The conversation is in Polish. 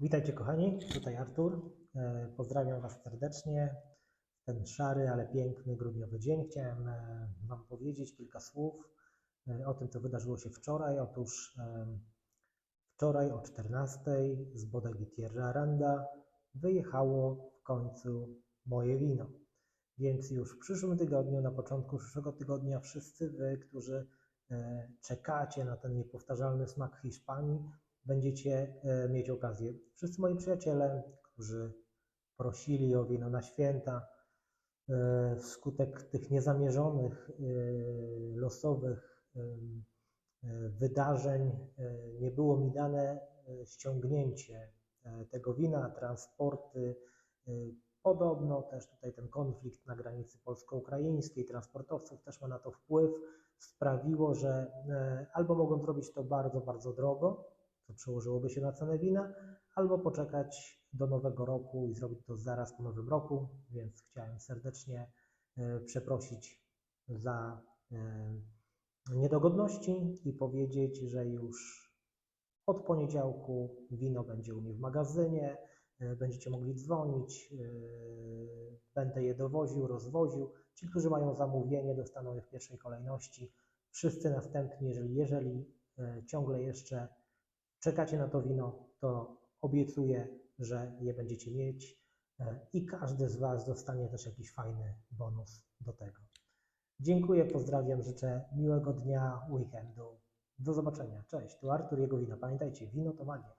Witajcie kochani, tutaj Artur. E, Pozdrawiam Was serdecznie. Ten szary, ale piękny grudniowy dzień. Chciałem e, Wam powiedzieć kilka słów e, o tym, co wydarzyło się wczoraj. Otóż wczoraj o 14 z bodegi Tierra Aranda wyjechało w końcu moje wino. Więc już w przyszłym tygodniu, na początku przyszłego tygodnia, wszyscy Wy, którzy czekacie na ten niepowtarzalny smak Hiszpanii, będziecie e, mieć okazję. Wszyscy moi przyjaciele, którzy prosili o wino na święta, e, wskutek tych niezamierzonych, e, losowych wydarzeń nie było mi dane ściągnięcie tego wina, transporty. Podobno też tutaj ten konflikt na granicy polsko-ukraińskiej, transportowców też ma na to wpływ, sprawiło, że albo mogą zrobić to bardzo, bardzo drogo, co przełożyłoby się na cenę wina, albo poczekać do nowego roku i zrobić to zaraz po nowym roku, więc chciałem serdecznie e, przeprosić za e, niedogodności i powiedzieć, że już od poniedziałku wino będzie u mnie w magazynie, e, będziecie mogli dzwonić, będę je dowoził, rozwoził. Ci, którzy mają zamówienie, dostaną je w pierwszej kolejności. Wszyscy następni, jeżeli, jeżeli ciągle jeszcze czekacie na to wino, to obiecuję, że je będziecie mieć e, i każdy z Was dostanie też jakiś fajny bonus do tego. Dziękuję, pozdrawiam, życzę miłego dnia, weekendu. Do zobaczenia. Cześć, tu Artur, jego wino. Pamiętajcie, wino to magia.